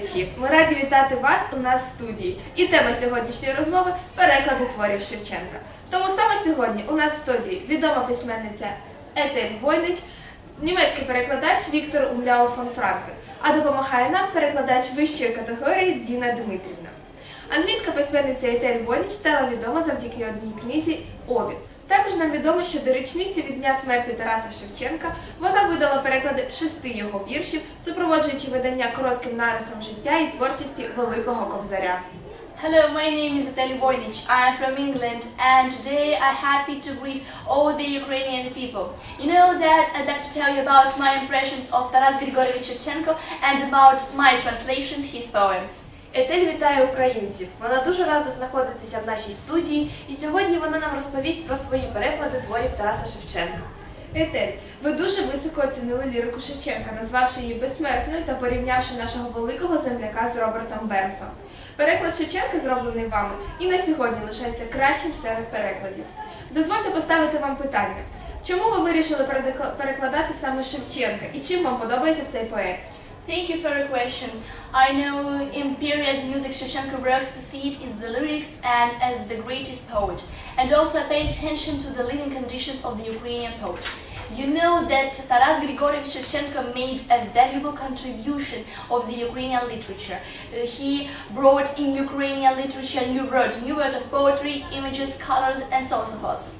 глядачі! Ми раді вітати вас у нас в студії. І тема сьогоднішньої розмови переклади творів Шевченка. Тому саме сьогодні у нас в студії відома письменниця Етель Войнич, німецький перекладач Віктор Умляу фон Франкен, а допомагає нам перекладач вищої категорії Діна Дмитрівна. Англійська письменниця Етель Войнич стала відома завдяки одній книзі Овід. Також нам відомо, що до річниці від дня смерті Тараса Шевченка вона видала переклади шести його віршів, супроводжуючи видання коротким нарисом життя і творчості Великого Кобзаря. Hello, my name is Natalie Voynich. I am from England and today I'm happy to greet all the Ukrainian people. You know that I'd like to tell you about my impressions of Taras Grigorovich Shevchenko and about my translations his poems. Етель вітає українців. Вона дуже рада знаходитися в нашій студії, і сьогодні вона нам розповість про свої переклади творів Тараса Шевченка. Етель, ви дуже високо оцінили лірику Шевченка, назвавши її безсмертною та порівнявши нашого великого земляка з Робертом Бернсом. Переклад Шевченка, зроблений вами, і на сьогодні лишається кращим серед перекладів. Дозвольте поставити вам питання. Чому ви вирішили перекладати саме Шевченка і чим вам подобається цей поет? Thank you for your question. I know Imperial's music Shevchenko works to see it is the lyrics and as the greatest poet. And also pay attention to the living conditions of the Ukrainian poet. You know that Taras Grigorovich Shevchenko made a valuable contribution of the Ukrainian literature. Uh, he brought in Ukrainian literature new word, new word of poetry, images, colors and so on so forth.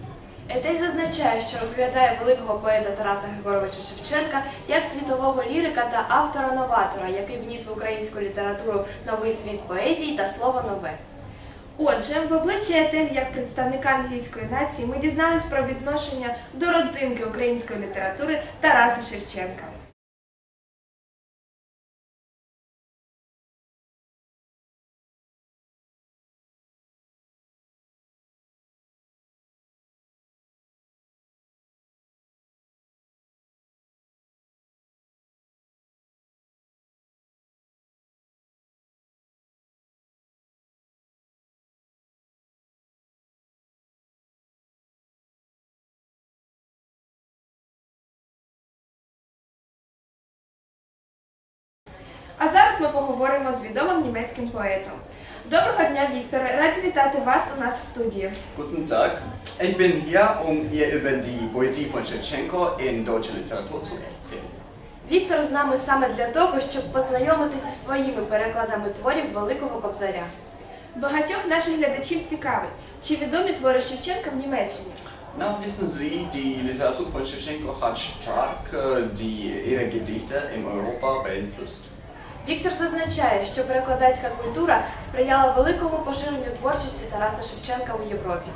Етель зазначає, що розглядає великого поета Тараса Григоровича Шевченка як світового лірика та автора-новатора, який вніс в українську літературу новий світ поезії та слово нове. Отже, в обличчя Етель як представника англійської нації ми дізнались про відношення до родзинки української літератури Тараса Шевченка. Зараз ми поговоримо з відомим німецьким поетом. Доброго дня, Вікторе! Раді вітати вас у нас в студії. Guten Tag. Ich bin hier, um ihr über die Poesie von Shevchenko in deutscher Literatur zu erzählen. Віктор з нами саме для того, щоб познайомитися зі своїми перекладами творів Великого Кобзаря. Багатьох наших глядачів цікавить, чи відомі твори Шевченка в Німеччині. Na, wissen Sie, die Literatur von Shevchenko hat stark äh, die, ihre Gedichte in Europa beeinflusst. Віктор зазначає, що перекладацька культура сприяла великому поширенню творчості Тараса Шевченка у Європі.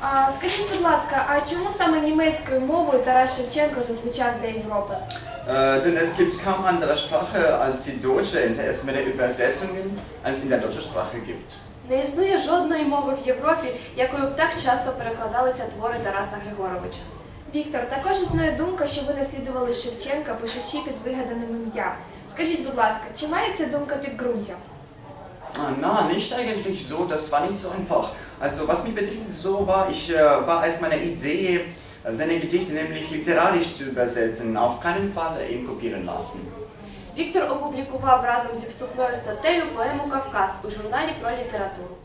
А, скажіть, будь ласка, а чому саме німецькою мовою Тарас Шевченко зазвичав для Європи? Äh, denn es gibt kaum andere Sprache als die deutsche, in der es mehr Übersetzungen als in der deutschen Sprache gibt. Не існує жодної мови в Європі, якою б так часто перекладалися твори Тараса Григоровича. Віктор, також існує думка, що ви наслідували Шевченка, пишучи під вигаданим ім'ям. Скажіть, будь ласка, чи має ця думка підґрунтя? Ah, na, nicht eigentlich so, das war nicht so einfach. Also was mich betrifft, so war ich, äh, war es meine Idee, seine Gedichte nämlich literarisch zu übersetzen, auf keinen Fall ihn kopieren lassen. Віктор опублікував разом зі вступною статтею поему Кавказ у журналі про літературу.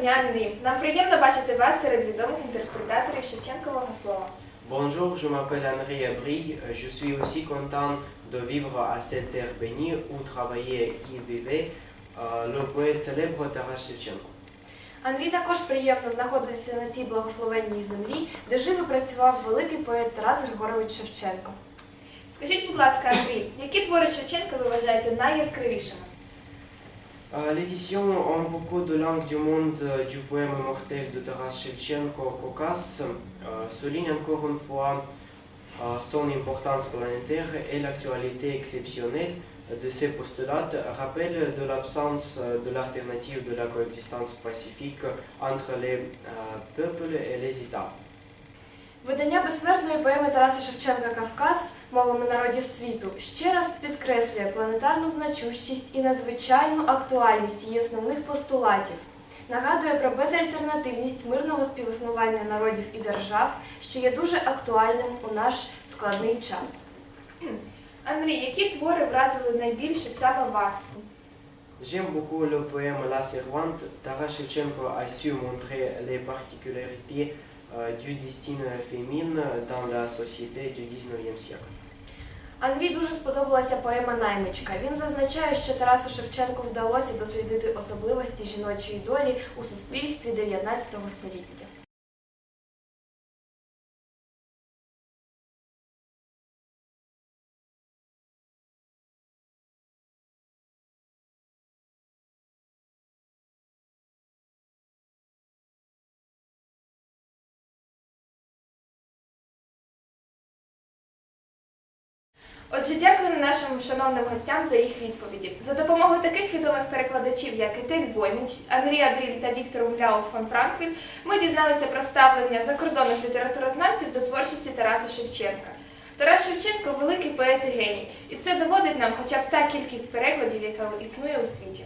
Дня, Андрій! Нам приємно бачити вас серед відомих інтерпретаторів Шевченкового слова. Bonjour, je m'appelle Henri Abri. Je suis aussi content de vivre à cette terre bénie où travaillait et vivait euh, le poète célèbre Taras Shevchenko. Андрій також приємно знаходитися на цій благословенній землі, де жив і працював великий поет Тарас Григорович Шевченко. Скажіть, будь ласка, Андрій, які твори Шевченка ви вважаєте найяскравішими? Euh, L'édition en beaucoup de langues du monde euh, du poème mortel de Taras Shevchenko, Caucase, euh, souligne encore une fois son importance planétaire et l'actualité exceptionnelle de ces postulats rappelle de l'absence de l'alternative de la coexistence pacifique entre les peuples et les États. Видання безсмертної поеми Тараса Шевченка Кавказ мовами народів світу ще раз підкреслює планетарну значущість і надзвичайну актуальність її основних постулатів. Нагадує про безальтернативність мирного співіснування народів і держав, що є дуже актуальним у наш складний час. Андрій, які твори вразили найбільше саме вас? J'aime beaucoup le poème La Servante. Taras Shevchenko a su montrer les particularités du destin féminin dans la société du 19e siècle. Андрій дуже сподобалася поема Наймичка. Він зазначає, що Тарасу Шевченку вдалося дослідити особливості жіночої долі у суспільстві 19 століття. Отже, дякуємо нашим шановним гостям за їх відповіді. За допомогою таких відомих перекладачів, як Етель Войніч, Андрій Абріль та Віктор Угляов фон Франквіль, ми дізналися про ставлення закордонних літературознавців до творчості Тараса Шевченка. Тарас Шевченко великий поет і геній, і це доводить нам хоча б та кількість перекладів, яка існує у світі.